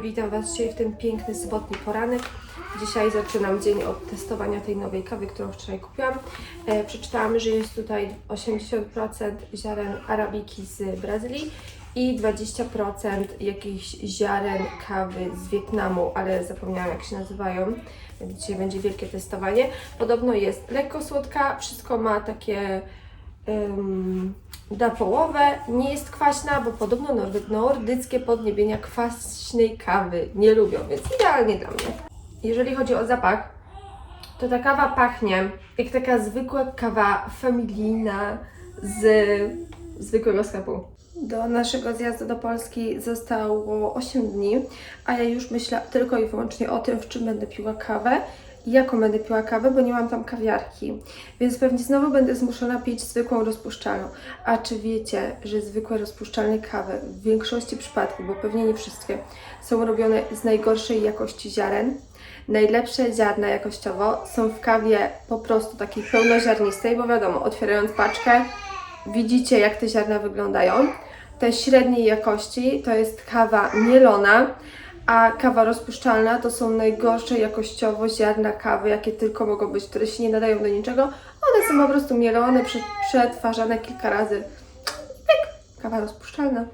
Witam Was dzisiaj w ten piękny sobotni poranek. Dzisiaj zaczynam dzień od testowania tej nowej kawy, którą wczoraj kupiłam. E, przeczytałam, że jest tutaj 80% ziaren arabiki z Brazylii i 20% jakichś ziaren kawy z Wietnamu, ale zapomniałam jak się nazywają. Dzisiaj będzie wielkie testowanie. Podobno jest lekko słodka, wszystko ma takie ym, na połowę. Nie jest kwaśna, bo podobno nordy- nordyckie podniebienia kwaśnej kawy nie lubią, więc idealnie dla mnie. Jeżeli chodzi o zapach, to ta kawa pachnie jak taka zwykła kawa familijna z zwykłego sklepu. Do naszego zjazdu do Polski zostało 8 dni, a ja już myślę tylko i wyłącznie o tym, w czym będę piła kawę jaką będę piła kawę, bo nie mam tam kawiarki. Więc pewnie znowu będę zmuszona pić zwykłą rozpuszczalną. A czy wiecie, że zwykłe rozpuszczalne kawy w większości przypadków, bo pewnie nie wszystkie, są robione z najgorszej jakości ziaren? Najlepsze ziarna jakościowo są w kawie po prostu takiej pełnoziarnistej, bo wiadomo, otwierając paczkę, widzicie jak te ziarna wyglądają. Te średniej jakości to jest kawa mielona, a kawa rozpuszczalna to są najgorsze jakościowo ziarna kawy, jakie tylko mogą być, które się nie nadają do niczego. One są po prostu mielone, prze- przetwarzane kilka razy. Pyk, kawa rozpuszczalna.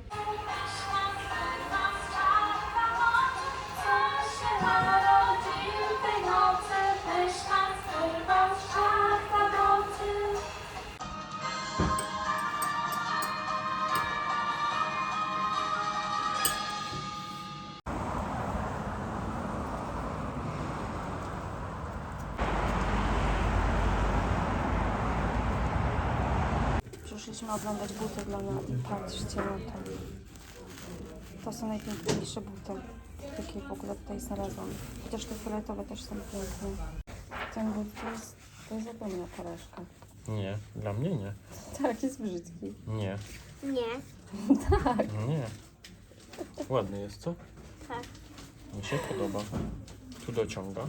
Przyszliśmy oglądać buty dla Nadi. Patrzcie na to. To są najpiękniejsze buty, jakie w ogóle tutaj znalazłam. Chociaż te fioletowe też są piękne. Ten but to jest, to jest ogromna porażka. Nie, dla mnie nie. Tak, jest brzydki. Nie, Nie, nie. Ładny jest, co? tak. Mi się podoba. Tu dociąga.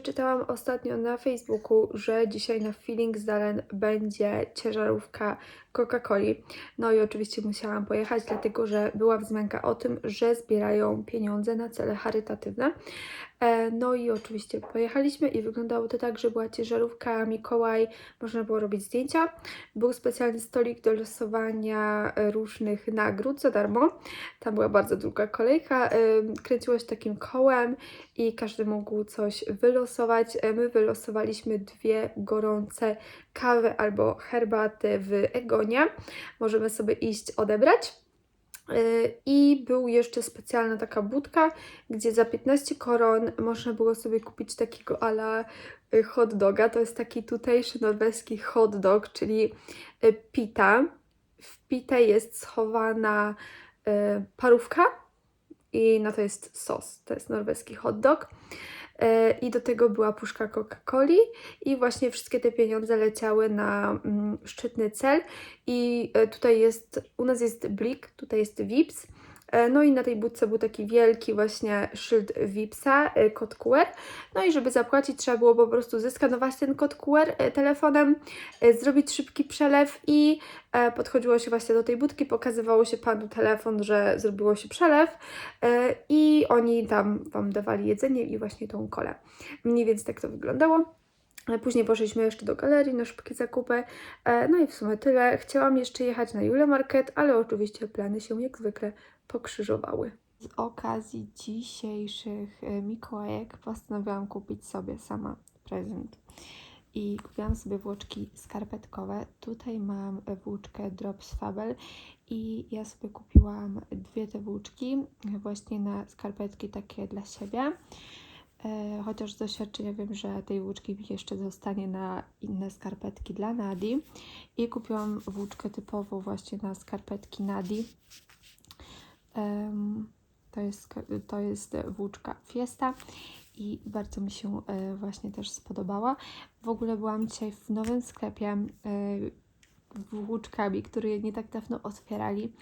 Wyczytałam ostatnio na Facebooku, że dzisiaj na Feeling Zalen będzie ciężarówka Coca-Coli. No i oczywiście musiałam pojechać, dlatego że była wzmianka o tym, że zbierają pieniądze na cele charytatywne. E, No i oczywiście pojechaliśmy i wyglądało to tak, że była ciężarówka Mikołaj, można było robić zdjęcia. Był specjalny stolik do losowania e, różnych nagród za darmo. Tam była bardzo długa kolejka, e, kręciło się takim kołem i każdy mógł coś wylosować. My wylosowaliśmy dwie gorące kawy albo herbaty w Egonie. Możemy sobie iść odebrać. Y, I był jeszcze specjalna taka budka, gdzie za 15 koron można było sobie kupić takiego ala y, hot doga. To jest taki tutejszy norweski hot dog, czyli y, pita. W pitę jest schowana parówka i na to jest sos. To jest norweski hot dog. Y, I do tego była puszka Coca-Coli i właśnie wszystkie te pieniądze leciały na mm, szczytny cel i e, tutaj jest, u nas jest Blik, tutaj jest Vips. E, No i na tej budce był taki wielki właśnie szyld Vipsa, e, kod QR. No i żeby zapłacić trzeba było po prostu zeskanować ten kod QR e, telefonem, zrobić szybki przelew i podchodziło się właśnie do tej budki, pokazywało się panu telefon, że zrobiło się przelew i oni tam wam dawali jedzenie i właśnie tą kolę. Mniej więcej tak to wyglądało. E, Później poszliśmy jeszcze do galerii na szybkie zakupy. E, No i w sumie tyle. Chciałam jeszcze jechać na Jule Market, ale oczywiście plany się jak zwykle pokrzyżowały. Z okazji dzisiejszych e, Mikołajek postanowiłam kupić sobie sama prezent. I kupiłam sobie włoczki skarpetkowe. Tutaj mam włóczkę Drops Fabel i ja sobie kupiłam dwie te włóczki właśnie na skarpetki takie dla siebie. E, Chociaż z doświadczenia wiem, że tej włóczki mi jeszcze zostanie na inne skarpetki dla Nadi. I kupiłam włóczkę typową właśnie na skarpetki Nadi. To jest, to jest włóczka Fiesta i bardzo mi się e, właśnie też spodobała. W ogóle byłam dzisiaj w nowym sklepie e, włóczkami, które nie tak dawno otwierali.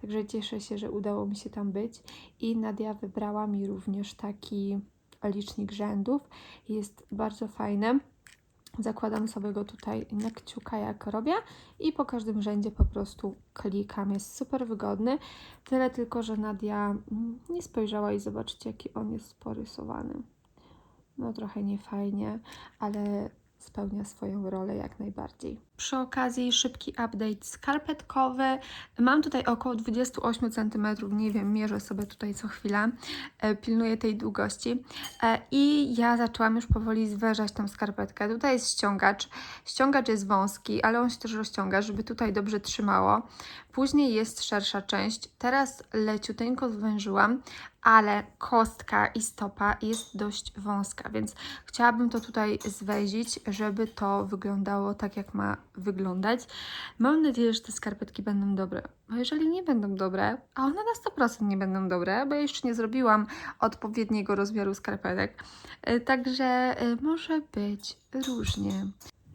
Także cieszę się, że udało mi się tam być. I Nadia wybrała mi również taki licznik rzędów. Jest bardzo fajny. Zakładam sobie go tutaj na kciuka, jak robię, i po każdym rzędzie po prostu klikam. Jest super wygodny. Tyle tylko, że Nadia nie spojrzała i zobaczcie, jaki on jest porysowany. No trochę niefajnie, ale spełnia swoją rolę jak najbardziej. Przy okazji szybki update skarpetkowy. Mam tutaj około 28 cm, nie wiem, mierzę sobie tutaj co chwilę, e, pilnuję tej długości e, i ja zaczęłam już powoli zwężać tą skarpetkę. Tutaj jest ściągacz. Ściągacz jest wąski, ale on się też rozciąga, żeby tutaj dobrze trzymało. Później jest szersza część. Teraz leciuteńko zwężyłam, ale kostka i stopa jest dość wąska, więc chciałabym to tutaj zwęzić, żeby to wyglądało tak, jak ma wyglądać. Mam nadzieję, że te skarpetki będą dobre. Bo jeżeli nie będą dobre, a one na 100% nie będą dobre, bo ja jeszcze nie zrobiłam odpowiedniego rozmiaru skarpetek, y, także y, może być różnie.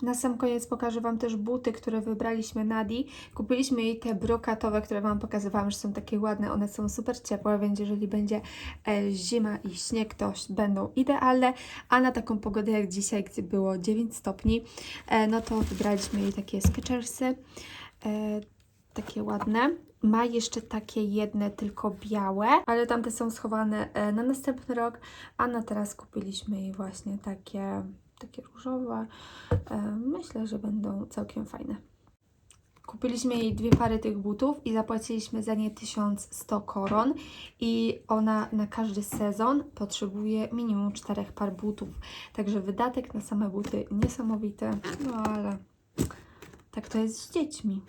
Na sam koniec pokażę Wam też buty, które wybraliśmy Nadi. Kupiliśmy jej te brokatowe, które Wam pokazywałam, że są takie ładne. One są super ciepłe, więc jeżeli będzie e, zima i śnieg, to będą idealne. A na taką pogodę jak dzisiaj, gdzie było 9 stopni, e, no to wybraliśmy jej takie Skechersy. E, takie ładne. Ma jeszcze takie jedne, tylko białe, ale tamte są schowane na następny rok, a na teraz kupiliśmy jej właśnie takie, takie różowe. E, Myślę, że będą całkiem fajne. Kupiliśmy jej dwie pary tych butów i zapłaciliśmy za nie 1100 koron i ona na każdy sezon potrzebuje minimum czterech par butów. Także wydatek na same buty niesamowity, no ale tak to jest z dziećmi.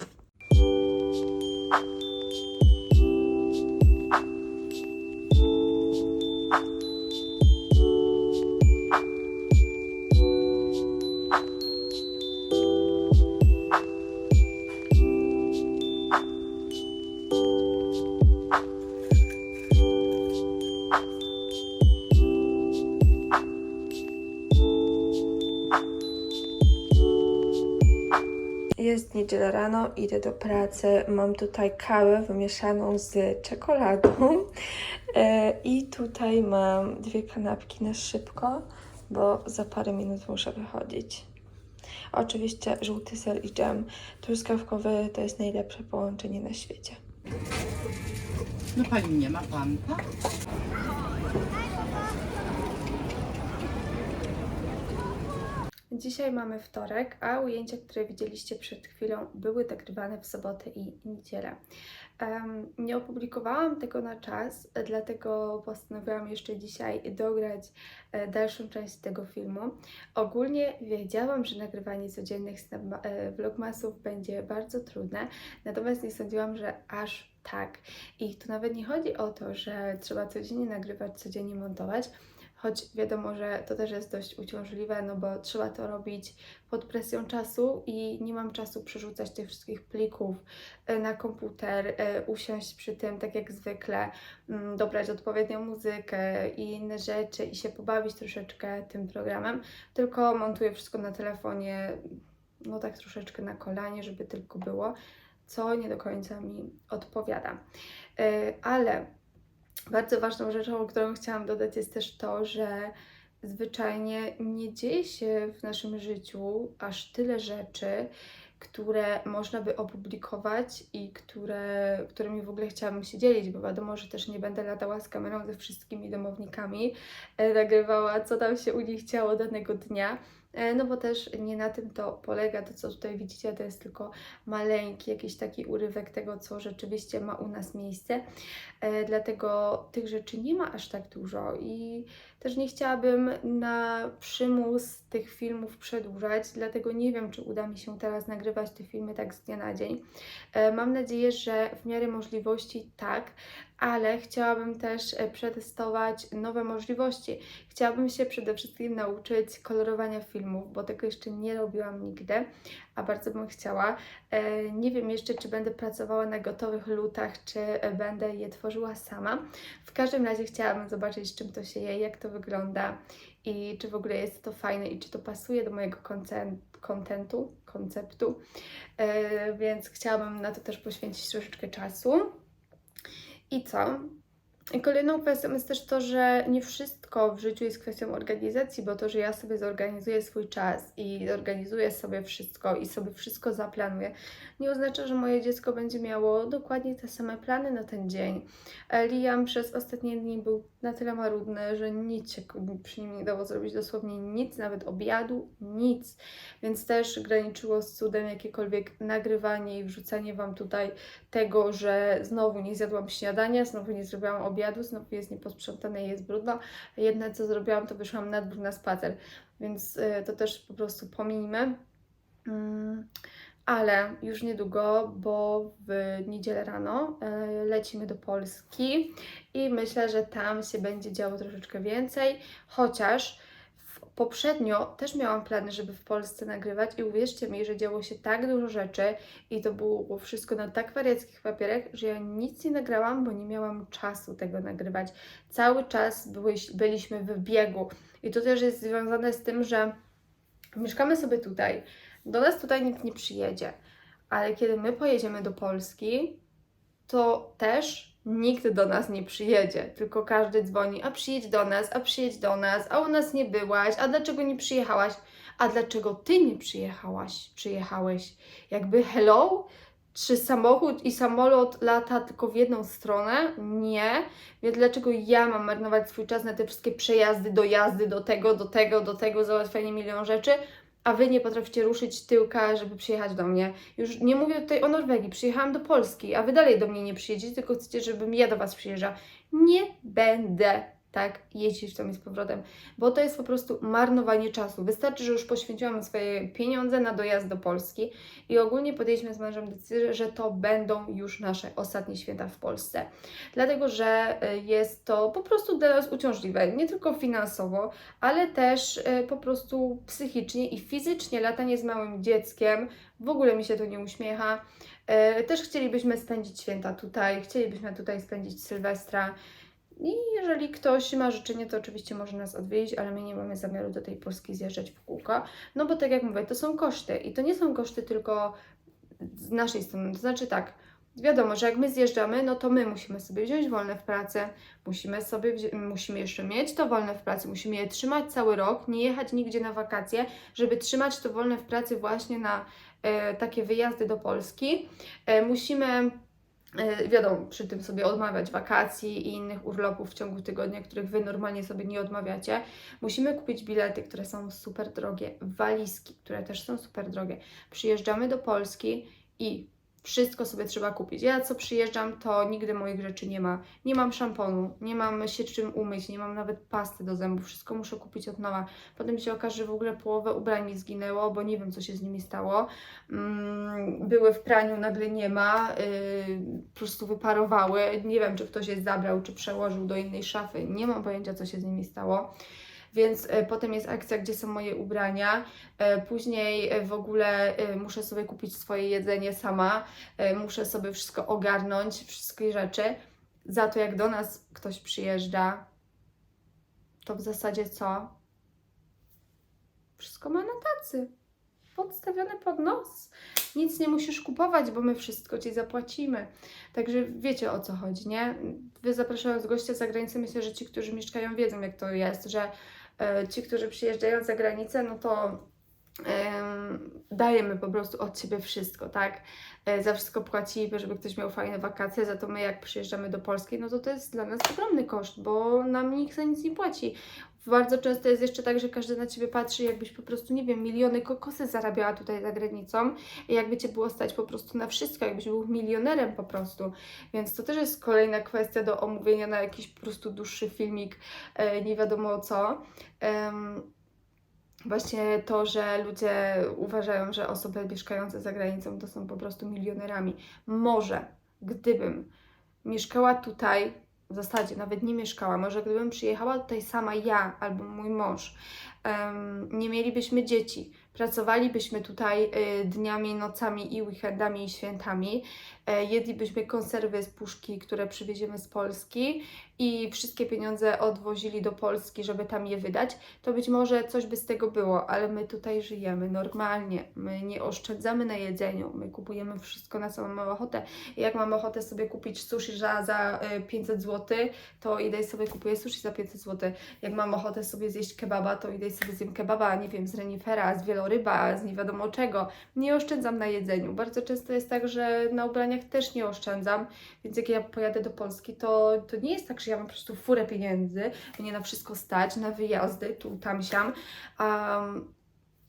Jest niedziela rano, idę do pracy. Mam tutaj kawę wymieszaną z czekoladą. E, I tutaj mam dwie kanapki na szybko, bo za parę minut muszę wychodzić. Oczywiście żółty ser i dżem truskawkowy to jest najlepsze połączenie na świecie. No pani nie ma panta? Dzisiaj mamy wtorek, a ujęcia, które widzieliście przed chwilą, były nagrywane w sobotę i niedzielę. Em, nie opublikowałam tego na czas, dlatego postanowiłam jeszcze dzisiaj dograć e, dalszą część tego filmu. Ogólnie wiedziałam, że nagrywanie codziennych e, vlogmasów będzie bardzo trudne, natomiast nie sądziłam, że aż tak. I tu nawet nie chodzi o to, że trzeba codziennie nagrywać, codziennie montować, choć wiadomo, że to też jest dość uciążliwe, no bo trzeba to robić pod presją czasu i nie mam czasu przerzucać tych wszystkich plików e, na komputer, e, usiąść przy tym tak jak zwykle, mm, dobrać odpowiednią muzykę i inne rzeczy i się pobawić troszeczkę tym programem, tylko montuję wszystko na telefonie, no tak troszeczkę na kolanie, żeby tylko było, co nie do końca mi odpowiada. E, Ale bardzo ważną rzeczą, którą chciałam dodać, jest też to, że zwyczajnie nie dzieje się w naszym życiu aż tyle rzeczy, które można by opublikować i które, którymi w ogóle chciałabym się dzielić, bo wiadomo, że też nie będę latała z kamerą ze wszystkimi domownikami, e, nagrywała, co tam się u nich działo danego dnia. E, No bo też nie na tym to polega, to co tutaj widzicie, to jest tylko maleńki, jakiś taki urywek tego, co rzeczywiście ma u nas miejsce. E, dlatego tych rzeczy nie ma aż tak dużo i też nie chciałabym na przymus tych filmów przedłużać, dlatego nie wiem, czy uda mi się teraz nagrywać te filmy tak z dnia na dzień. E, Mam nadzieję, że w miarę możliwości tak, ale chciałabym też e, przetestować nowe możliwości. Chciałabym się przede wszystkim nauczyć kolorowania filmów, bo tego jeszcze nie robiłam nigdy, a bardzo bym chciała. E, Nie wiem jeszcze, czy będę pracowała na gotowych lutach, czy będę je tworzyła sama. W każdym razie chciałabym zobaczyć, z czym to się je, jak to wygląda i czy w ogóle jest to fajne i czy to pasuje do mojego kontentu, konceptu, e, więc chciałabym na to też poświęcić troszeczkę czasu. I co? Kolejną kwestią jest też to, że nie wszystko w życiu jest kwestią organizacji, bo to, że ja sobie zorganizuję swój czas i zorganizuję sobie wszystko i sobie wszystko zaplanuję, nie oznacza, że moje dziecko będzie miało dokładnie te same plany na ten dzień. E, Liam przez ostatnie dni był na tyle marudny, że nic się przy nim nie dało zrobić, dosłownie nic, nawet obiadu, nic. Więc też graniczyło z cudem jakiekolwiek nagrywanie i wrzucanie Wam tutaj tego, że znowu nie zjadłam śniadania, znowu nie zrobiłam obiadu, znowu jest nieposprzątane i jest brudno. Jedyne co zrobiłam, to wyszłam na dwór na spacer, więc y, to też po prostu pominijmy. Mm, ale już niedługo, bo w niedzielę rano y, lecimy do Polski i myślę, że tam się będzie działo troszeczkę więcej, chociaż poprzednio też miałam plany, żeby w Polsce nagrywać i uwierzcie mi, że działo się tak dużo rzeczy i to było wszystko na tak wariackich papierach, że ja nic nie nagrałam, bo nie miałam czasu tego nagrywać. Cały czas byliśmy w biegu. I to też jest związane z tym, że mieszkamy sobie tutaj, do nas tutaj nikt nie przyjedzie, ale kiedy my pojedziemy do Polski, to też nikt do nas nie przyjedzie, tylko każdy dzwoni, a przyjedź do nas, a przyjedź do nas, a u nas nie byłaś, a dlaczego nie przyjechałaś, a dlaczego ty nie przyjechałaś, przyjechałeś? Jakby hello? Czy samochód i samolot lata tylko w jedną stronę? Nie. Więc dlaczego ja mam marnować swój czas na te wszystkie przejazdy, dojazdy do tego, do tego, do tego, załatwianie milion rzeczy, a wy nie potraficie ruszyć tyłka, żeby przyjechać do mnie. Już nie mówię tutaj o Norwegii, przyjechałam do Polski, a wy dalej do mnie nie przyjedziecie, tylko chcecie, żebym ja do was przyjeżdżał. Nie będę tak jeździć tam i z powrotem, bo to jest po prostu marnowanie czasu. Wystarczy, że już poświęciłam swoje pieniądze na dojazd do Polski i ogólnie podjęliśmy z mężem decyzję, że to będą już nasze ostatnie święta w Polsce. Dlatego, że y, jest to po prostu dla nas uciążliwe, nie tylko finansowo, ale też y, po prostu psychicznie i fizycznie. Latanie z małym dzieckiem, w ogóle mi się to nie uśmiecha. E, Też chcielibyśmy spędzić święta tutaj, chcielibyśmy tutaj spędzić Sylwestra. I jeżeli ktoś ma życzenie, to oczywiście może nas odwiedzić, ale my nie mamy zamiaru do tej Polski zjeżdżać w kółko. No bo tak jak mówię, to są koszty i to nie są koszty tylko z naszej strony. To znaczy tak, wiadomo, że jak my zjeżdżamy, no to my musimy sobie wziąć wolne w pracy, musimy sobie musimy jeszcze mieć to wolne w pracy, musimy je trzymać cały rok, nie jechać nigdzie na wakacje, żeby trzymać to wolne w pracy właśnie na e, takie wyjazdy do Polski. E, musimy wiadomo, przy tym sobie odmawiać wakacji i innych urlopów w ciągu tygodnia, których Wy normalnie sobie nie odmawiacie. Musimy kupić bilety, które są super drogie, walizki, które też są super drogie. Przyjeżdżamy do Polski i wszystko sobie trzeba kupić. Ja co przyjeżdżam, to nigdy moich rzeczy nie ma. Nie mam szamponu, nie mam się czym umyć, nie mam nawet pasty do zębów. Wszystko muszę kupić od nowa. Potem się okaże, że w ogóle połowę ubrań mi zginęło, bo nie wiem, co się z nimi stało. Mm, były w praniu, nagle nie ma. Yy, po prostu wyparowały. Nie wiem, czy ktoś je zabrał, czy przełożył do innej szafy. Nie mam pojęcia, co się z nimi stało. Więc e, potem jest akcja, gdzie są moje ubrania. E, później e, w ogóle muszę sobie kupić swoje jedzenie sama. Muszę sobie wszystko ogarnąć, wszystkie rzeczy. Za to, jak do nas ktoś przyjeżdża, to w zasadzie co? Wszystko ma na tacy. Podstawione pod nos. Nic nie musisz kupować, bo my wszystko Ci zapłacimy. Także wiecie o co chodzi, nie? Wy zapraszając gościa za granicę, myślę, że ci, którzy mieszkają, wiedzą jak to jest, że ci, którzy przyjeżdżają za granicę, no to em, dajemy po prostu od siebie wszystko, tak? E, za wszystko płacimy, żeby ktoś miał fajne wakacje, za to my jak przyjeżdżamy do Polski, no to to jest dla nas ogromny koszt, bo nam nikt za nic nie płaci. Bardzo często jest jeszcze tak, że każdy na Ciebie patrzy, jakbyś po prostu, nie wiem, miliony kokosy zarabiała tutaj za granicą jakby Cię było stać po prostu na wszystko, jakbyś był milionerem po prostu. Więc to też jest kolejna kwestia do omówienia na jakiś po prostu dłuższy filmik, e, nie wiadomo co. Właśnie to, że ludzie uważają, że osoby mieszkające za granicą to są po prostu milionerami. Może gdybym mieszkała tutaj, w zasadzie nawet nie mieszkała, może gdybym przyjechała tutaj sama ja albo mój mąż, em, nie mielibyśmy dzieci, Pracowalibyśmy tutaj y, dniami, nocami i weekendami i świętami. E, jedlibyśmy konserwy z puszki, które przywieziemy z Polski i wszystkie pieniądze odwozili do Polski, żeby tam je wydać, to być może coś by z tego było, ale my tutaj żyjemy normalnie. My nie oszczędzamy na jedzeniu, my kupujemy wszystko na samą ochotę. Jak mam ochotę sobie kupić sushi za, za y, 500 zł, to idę sobie kupuję sushi za 500 zł. Jak mam ochotę sobie zjeść kebaba, to idę i sobie zjem kebaba, nie wiem, z renifera, z wieloryba, z nie wiadomo czego. Nie oszczędzam na jedzeniu. Bardzo często jest tak, że na ubraniach też nie oszczędzam, więc jak ja pojadę do Polski, to, to nie jest tak, że ja mam po prostu furę pieniędzy, mnie na wszystko stać, na wyjazdy, tu, tam, siam. Um,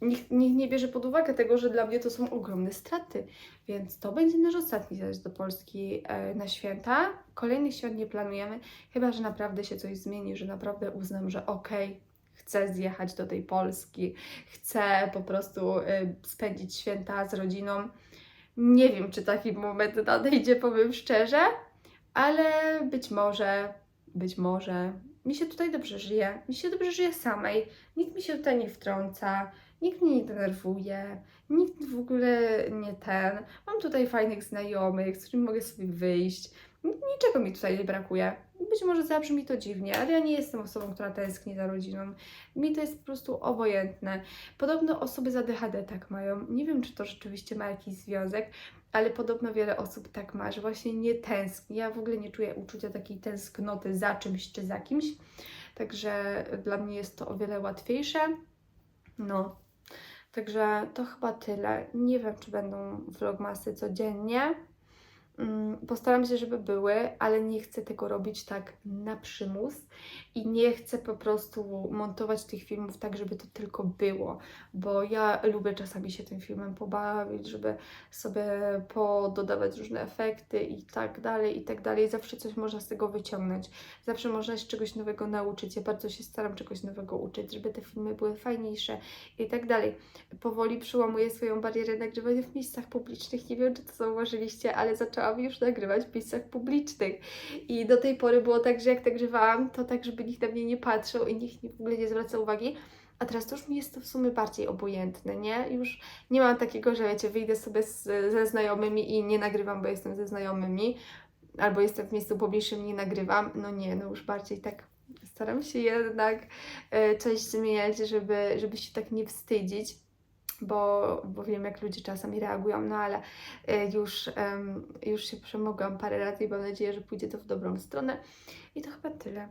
nikt, nikt nie bierze pod uwagę tego, że dla mnie to są ogromne straty. Więc to będzie nasz ostatni zjazd do Polski e, na święta. Kolejnych świąt nie planujemy, chyba że naprawdę się coś zmieni, że naprawdę uznam, że okej, chcę zjechać do tej Polski, chcę po prostu e, spędzić święta z rodziną. Nie wiem, czy taki moment nadejdzie, powiem szczerze, ale być może, być może. Mi się tutaj dobrze żyje, mi się dobrze żyje samej, nikt mi się tutaj nie wtrąca, nikt mnie nie denerwuje, nikt w ogóle nie ten. Mam tutaj fajnych znajomych, z którymi mogę sobie wyjść. Niczego mi tutaj nie brakuje. Być może zabrzmi to dziwnie, ale ja nie jestem osobą, która tęskni za rodziną. Mi to jest po prostu obojętne. Podobno osoby z ADHD tak mają. Nie wiem, czy to rzeczywiście ma jakiś związek, ale podobno wiele osób tak ma, że właśnie nie tęskni. Ja w ogóle nie czuję uczucia takiej tęsknoty za czymś czy za kimś. Także dla mnie jest to o wiele łatwiejsze. No, Także to chyba tyle. Nie wiem, czy będą vlogmasy codziennie. Mm, Postaram się, żeby były, ale nie chcę tego robić tak na przymus i nie chcę po prostu montować tych filmów tak, żeby to tylko było, bo ja lubię czasami się tym filmem pobawić, żeby sobie pododawać różne efekty i tak dalej, i tak dalej. Zawsze coś można z tego wyciągnąć. Zawsze można się czegoś nowego nauczyć. Ja bardzo się staram czegoś nowego uczyć, żeby te filmy były fajniejsze i tak dalej. Powoli przełamuję swoją barierę nagrywania w miejscach publicznych. Nie wiem, czy to zauważyliście, ale zaczęłam już nagrywać w miejscach publicznych. I do tej pory było tak, że jak nagrywałam, to tak, żeby nikt na mnie nie patrzył i nikt w ogóle nie zwracał uwagi. A teraz to już mi jest to w sumie bardziej obojętne, nie? Już nie mam takiego, że wiecie, wyjdę sobie z, ze znajomymi i nie nagrywam, bo jestem ze znajomymi, albo jestem w miejscu publicznym nie nagrywam. No nie, no już bardziej tak staram się jednak e, coś zmieniać, żeby, żeby się tak nie wstydzić, bo, bo wiem, jak ludzie czasami reagują, no ale e, już, już się przemogłam parę razy i mam nadzieję, że pójdzie to w dobrą stronę. I to chyba tyle,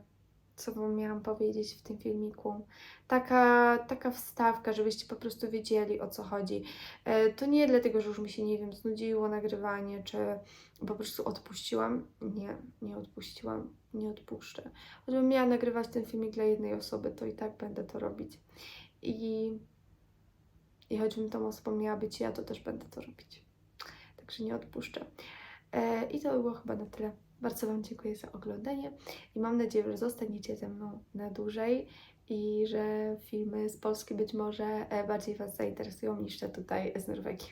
co Wam miałam powiedzieć w tym filmiku. Taka, taka wstawka, żebyście po prostu wiedzieli, o co chodzi. E, To nie dlatego, że już mi się, nie wiem, znudziło nagrywanie, czy po prostu odpuściłam. Nie, nie odpuściłam, nie odpuszczę. Choćbym miała nagrywać ten filmik dla jednej osoby, to i tak będę to robić. I, i choćbym tą osobą miała być ja, to też będę to robić. Także nie odpuszczę. E, I to by było chyba na tyle. Bardzo Wam dziękuję za oglądanie i mam nadzieję, że zostaniecie ze mną na dłużej i że filmy z Polski być może e, bardziej Was zainteresują niż te tutaj z Norwegii.